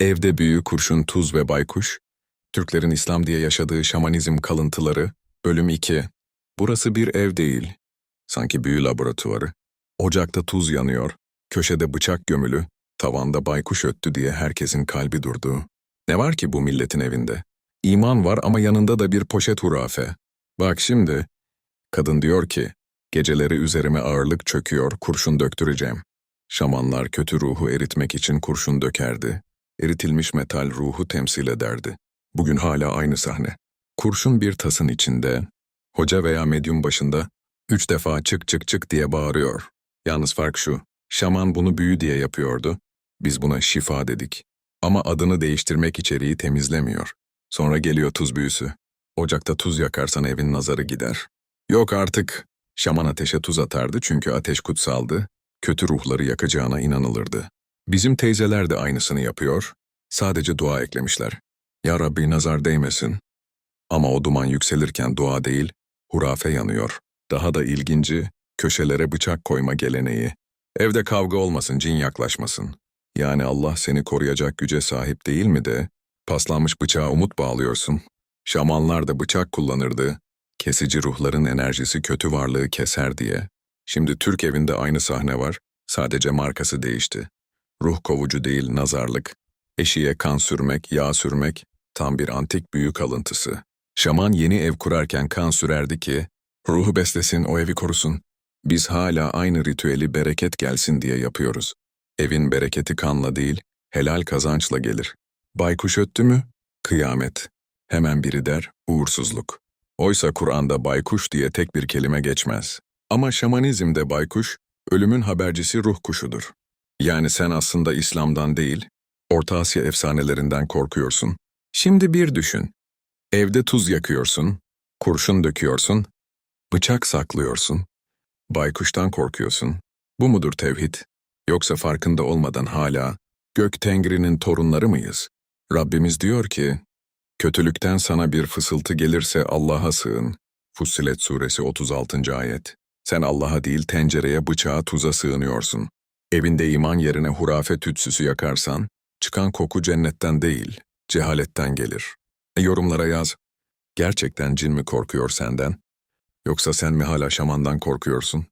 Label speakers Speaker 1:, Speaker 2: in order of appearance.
Speaker 1: Evde büyü, kurşun, tuz ve baykuş, Türklerin İslam diye yaşadığı şamanizm kalıntıları, bölüm 2. Burası bir ev değil, sanki büyü laboratuvarı. Ocakta tuz yanıyor, köşede bıçak gömülü, tavanda baykuş öttü diye herkesin kalbi durdu. Ne var ki bu milletin evinde? İman var ama yanında da bir poşet hurafe. Bak şimdi, kadın diyor ki, geceleri üzerime ağırlık çöküyor, kurşun döktüreceğim. Şamanlar kötü ruhu eritmek için kurşun dökerdi. Eritilmiş metal ruhu temsil ederdi. Bugün hala aynı sahne. Kurşun bir tasın içinde, hoca veya medyum başında üç defa çık çık çık diye bağırıyor. Yalnız fark şu, şaman bunu büyü diye yapıyordu. Biz buna şifa dedik. Ama adını değiştirmek içeriği temizlemiyor. Sonra geliyor tuz büyüsü. Ocakta tuz yakarsan evin nazarı gider. Yok artık. Şaman ateşe tuz atardı çünkü ateş kutsaldı. Kötü ruhları yakacağına inanılırdı. Bizim teyzeler de aynısını yapıyor. Sadece dua eklemişler. Ya Rabbi nazar değmesin. Ama o duman yükselirken dua değil, hurafe yanıyor. Daha da ilginci, köşelere bıçak koyma geleneği. Evde kavga olmasın, cin yaklaşmasın. Yani Allah seni koruyacak güce sahip değil mi de, paslanmış bıçağa umut bağlıyorsun. Şamanlar da bıçak kullanırdı. Kesici ruhların enerjisi kötü varlığı keser diye. Şimdi Türk evinde aynı sahne var, sadece markası değişti. Ruh kovucu değil, nazarlık. Eşiğe kan sürmek, yağ sürmek, tam bir antik büyü kalıntısı. Şaman yeni ev kurarken kan sürerdi ki, ruhu beslesin, o evi korusun. Biz hala aynı ritüeli bereket gelsin diye yapıyoruz. Evin bereketi kanla değil, helal kazançla gelir. Baykuş öttü mü? Kıyamet. Hemen biri der, uğursuzluk. Oysa Kur'an'da baykuş diye tek bir kelime geçmez. Ama şamanizmde baykuş, ölümün habercisi ruh kuşudur. Yani sen aslında İslam'dan değil, Orta Asya efsanelerinden korkuyorsun. Şimdi bir düşün. Evde tuz yakıyorsun, kurşun döküyorsun, bıçak saklıyorsun, baykuştan korkuyorsun. Bu mudur tevhid? Yoksa farkında olmadan hala gök tengrinin torunları mıyız? Rabbimiz diyor ki, kötülükten sana bir fısıltı gelirse Allah'a sığın. Fussilet suresi 36. ayet. Sen Allah'a değil tencereye, bıçağa, tuza sığınıyorsun. Evinde iman yerine hurafe tütsüsü yakarsan, çıkan koku cennetten değil, cehaletten gelir. E, yorumlara yaz. Gerçekten cin mi korkuyor senden? Yoksa sen mi hala şamandan korkuyorsun?